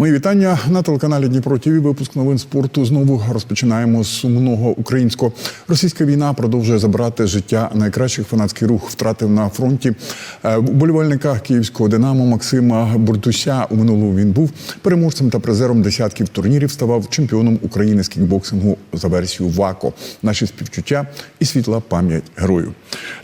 Мої вітання на телеканалі Дніпро ТВ. Випуск новин спорту. Знову розпочинаємо з сумного українського. Російська війна продовжує забирати життя найкращих фанатський рух. Втратив на фронті Е, вболівальника київського Динамо Максима Бурдуся. У минулому він був переможцем та призером десятків турнірів. Ставав чемпіоном України з кікбоксингу за версією ВАКО. Наші співчуття і світла пам'ять герою.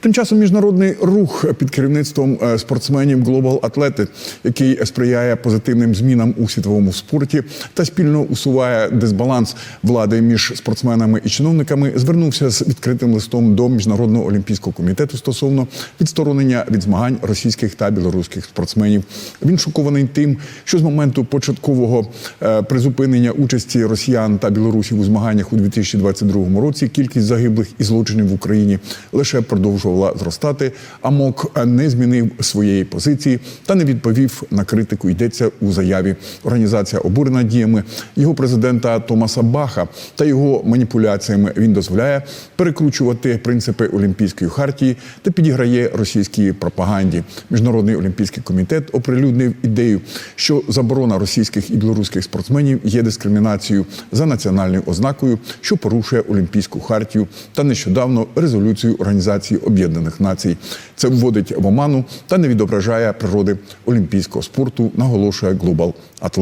Тим часом міжнародний рух під керівництвом е, спортсменів Global Athletic, який сприяє позитивним змінам у світовому спорті та спільно усуває дисбаланс влади між спортсменами і чиновниками, звернувся з відкритим листом до міжнародного олімпійського комітету стосовно відсторонення від змагань російських та білоруських спортсменів. Він шокований тим, що з моменту початкового е, призупинення участі росіян та білорусів у змаганнях у 2022 році кількість загиблих і злочинів в Україні лише продовжувала зростати. А МОК не змінив своєї позиції та не відповів на критику. Йдеться у заяві. Організація обурена діями його президента Томаса Баха та його маніпуляціями. Він дозволяє перекручувати принципи Олімпійської хартії та підіграє російській пропаганді. Міжнародний олімпійський комітет оприлюднив ідею, що заборона російських і білоруських спортсменів є дискримінацією за національною ознакою, що порушує Олімпійську хартію та нещодавно резолюцію Організації Об'єднаних Націй. Це вводить в оману та не відображає природи олімпійського спорту, наголошує Global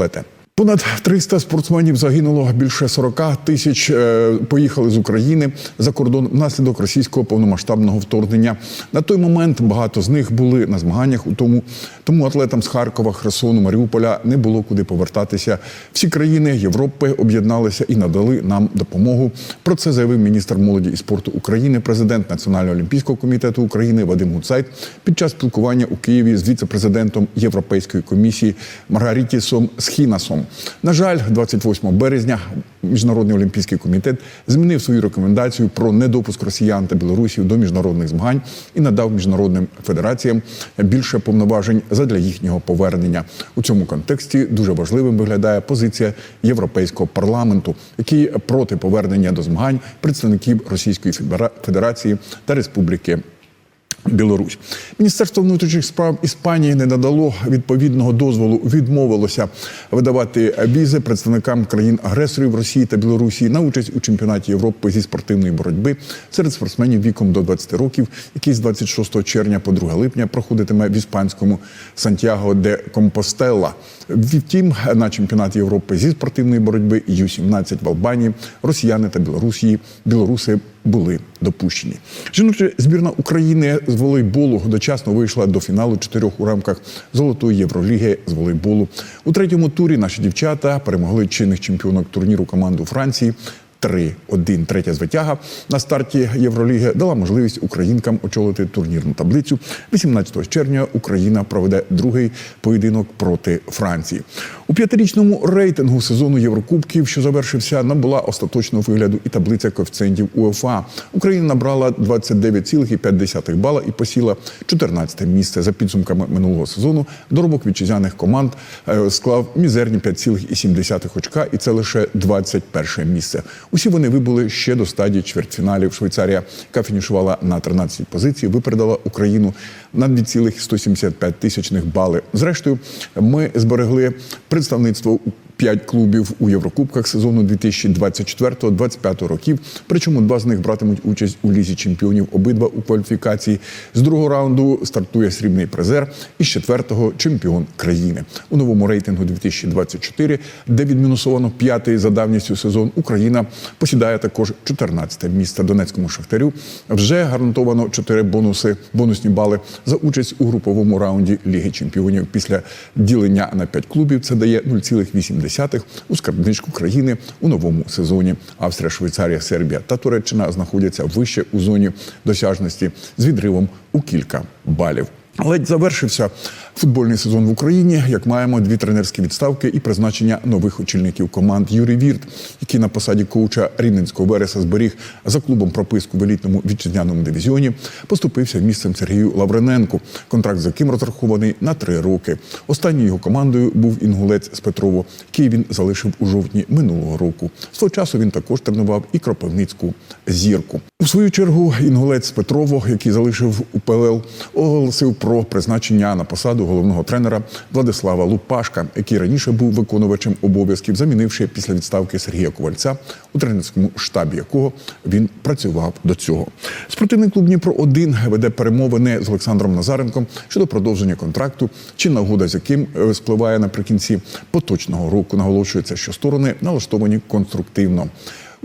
Атлете. Понад 300 спортсменів загинуло, більше 40 тисяч е, поїхали з України за кордон внаслідок російського повномасштабного вторгнення. На той момент багато з них були на змаганнях. У тому тому атлетам з Харкова, Херсону, Маріуполя не було куди повертатися. Всі країни Європи об'єдналися і надали нам допомогу. Про це заявив міністр молоді і спорту України, президент Національного олімпійського комітету України Вадим Гуцайт під час спілкування у Києві з віце-президентом Європейської комісії Маргарітісом Схінасом. На жаль, 28 березня Міжнародний олімпійський комітет змінив свою рекомендацію про недопуск росіян та білорусів до міжнародних змагань і надав міжнародним федераціям більше повноважень задля їхнього повернення. У цьому контексті дуже важливим виглядає позиція Європейського парламенту, який проти повернення до змагань представників Російської Федерації та Республіки. Білорусь міністерство внутрішніх справ Іспанії не надало відповідного дозволу, відмовилося видавати візи представникам країн-агресорів Росії та Білорусі на участь у чемпіонаті Європи зі спортивної боротьби серед спортсменів віком до 20 років, який з 26 червня по 2 липня проходитиме в іспанському Сантьяго де Компостела. Втім, на чемпіонаті Європи зі спортивної боротьби Ю-17 в Албанії росіяни та білорусі білоруси були допущені. Жіноча збірна України з волейболу дочасно вийшла до фіналу чотирьох у рамках золотої євроліги з волейболу. У третьому турі наші дівчата перемогли чинних чемпіонок турніру команду Франції. 3-1. третя звитяга на старті Євроліги дала можливість українкам очолити турнірну таблицю. 18 червня Україна проведе другий поєдинок проти Франції. У п'ятирічному рейтингу сезону Єврокубків, що завершився, набула остаточного вигляду і таблиця коефіцієнтів УЄФА. Україна набрала 29,5 бала і посіла 14 місце за підсумками минулого сезону. Доробок вітчизняних команд е, склав мізерні 5,7 очка, і це лише 21 місце. Усі вони вибули ще до стадії чвертьфіналів. Швейцарія, яка фінішувала на 13 позиції, випередила Україну на 2,175 тисячних бали. Зрештою, ми зберегли представництво у п'ять клубів у Єврокубках сезону 2024-2025 років. Причому два з них братимуть участь у лізі чемпіонів. Обидва у кваліфікації. З другого раунду стартує срібний призер і з четвертого чемпіон країни у новому рейтингу 2024, де відмінусовано п'ятий за давністю сезон. Україна посідає також 14 місце Донецькому шахтарю. Вже гарантовано 4 бонуси, бонусні бали за участь у груповому раунді Ліги Чемпіонів. Після ділення на 5 клубів це дає 0,8 у скарбничку країни у новому сезоні. Австрія, Швейцарія, Сербія та Туреччина знаходяться вище у зоні досяжності з відривом у кілька балів. Ледь завершився футбольний сезон в Україні. Як маємо дві тренерські відставки і призначення нових очільників команд Юрій Вірт, який на посаді коуча Рівненського Вереса зберіг за клубом прописку в елітному вітчизняному дивізіоні, поступився місцем Сергію Лаврененку, контракт з яким розрахований на три роки. Останньою його командою був інгулець з Петрово, який він залишив у жовтні минулого року. З того часу він також тренував і Кропивницьку зірку. У свою чергу інгулець з Петрово, який залишив УПЛ, оголосив про призначення на посаду головного тренера Владислава Лупашка, який раніше був виконувачем обов'язків, замінивши після відставки Сергія Ковальця, у тренерському штабі якого він працював до цього. Спортивний клуб Дніпро 1 веде перемовини з Олександром Назаренком щодо продовження контракту, чинна угода з яким е, спливає наприкінці поточного року. Наголошується, що сторони налаштовані конструктивно.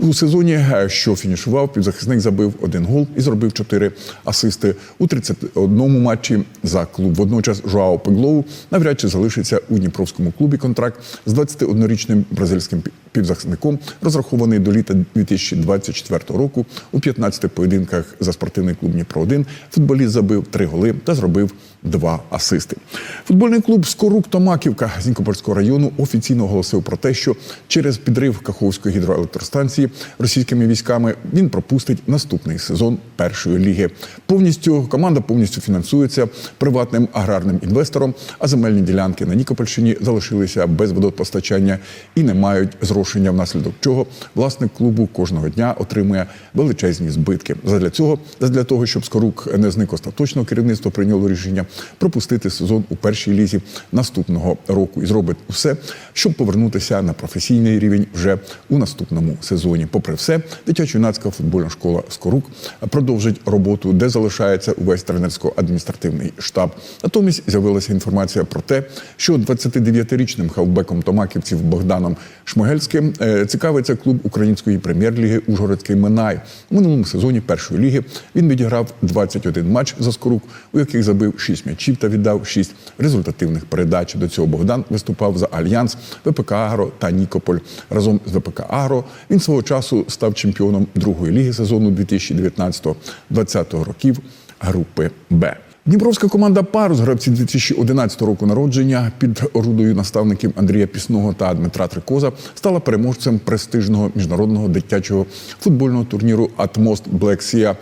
У сезоні, е, що фінішував, півзахисник забив один гол і зробив чотири асисти у 31 матчі за клуб. Водночас Жуао Пеглоу навряд чи залишиться у Дніпровському клубі. Контракт з 21-річним бразильським півзахисником розрахований до літа 2024 року. У 15 поєдинках за спортивний клуб Дніпро 1 футболіст забив три голи та зробив два асисти. Футбольний клуб Скорук Томаківка з Нікопольського району офіційно оголосив про те, що через підрив Каховської гідроелектростанції російськими військами він пропустить наступний сезон першої ліги. Повністю команда повністю фінансується приватним аграрним інвестором, а земельні ділянки на Нікопольщині залишилися без водопостачання і не мають зрошення, внаслідок чого власник клубу кожного дня отримує величезні збитки. Задля цього, задля того, щоб Скорук не зник остаточно, керівництво прийняло рішення пропустити сезон у першій лізі наступного року і зробить усе, щоб повернутися на професійний рівень вже у наступному сезоні. Попри все, дитячо-юнацька футбольна школа Скорук продовжить роботу, де залишається увесь тренерсько-адміністративний штаб. Натомість з'явилася інформація про те, що 29-річним хавбеком томаківців Богданом Шмигельським е, цікавиться клуб української прем'єр-ліги Ужгородський Минай. У минулому сезоні першої ліги він відіграв 21 матч за Скорук, у яких забив 6 м'ячів та віддав 6 результативних передач. До цього Богдан виступав за Альянс, ВПК Агро та Нікополь. Разом з ВПК Агро він свого часу став чемпіоном другої ліги сезону 2019-2020 років групи Б. Дніпровська команда Парус, гравці 2011 року народження під орудою наставників Андрія Пісного та Дмитра Трикоза стала переможцем престижного міжнародного дитячого футбольного турніру Атмост Блексія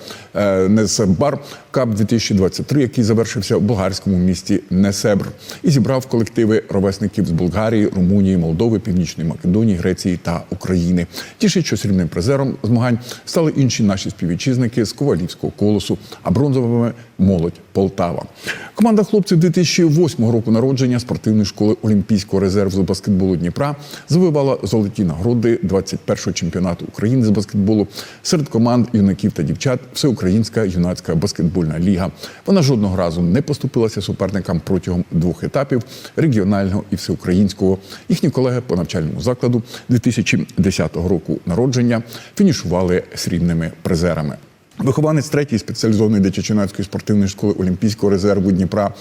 Несебар Кап 2023, який завершився в болгарському місті Несебр, і зібрав колективи ровесників з Болгарії, Румунії, Молдови, Північної Македонії, Греції та України. Тішить, що срібним призером змагань стали інші наші співвітчизники з Ковалівського колосу, а бронзовими молодь Полтава. Команда хлопців 2008 року народження спортивної школи Олімпійського резерву з баскетболу Дніпра завоювала золоті нагороди 21-го чемпіонату України з баскетболу серед команд юнаків та дівчат Всеукраїнська юнацька баскетбольна ліга. Вона жодного разу не поступилася суперникам протягом двох етапів регіонального і всеукраїнського. Їхні колеги по навчальному закладу 2010 року народження фінішували срібними призерами. Вихованець третьої спеціалізованої дитячо-юнацької спортивної школи Олімпійського резерву Дніпра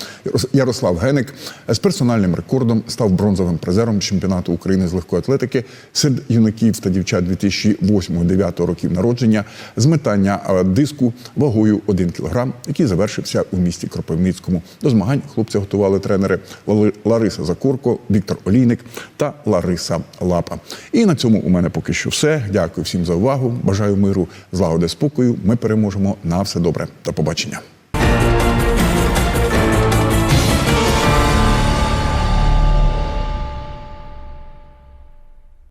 Ярослав Геник з персональним рекордом став бронзовим призером чемпіонату України з легкої атлетики серед юнаків та дівчат 2008-2009 років народження з метання е, диску вагою 1 кг, який завершився у місті Кропивницькому. До змагань хлопця готували тренери Лариса Закорко, Віктор Олійник та Лариса Лапа. І на цьому у мене поки що все. Дякую всім за увагу. Бажаю миру, злагоди, спокою. Ми переможемо на все добре. До побачення.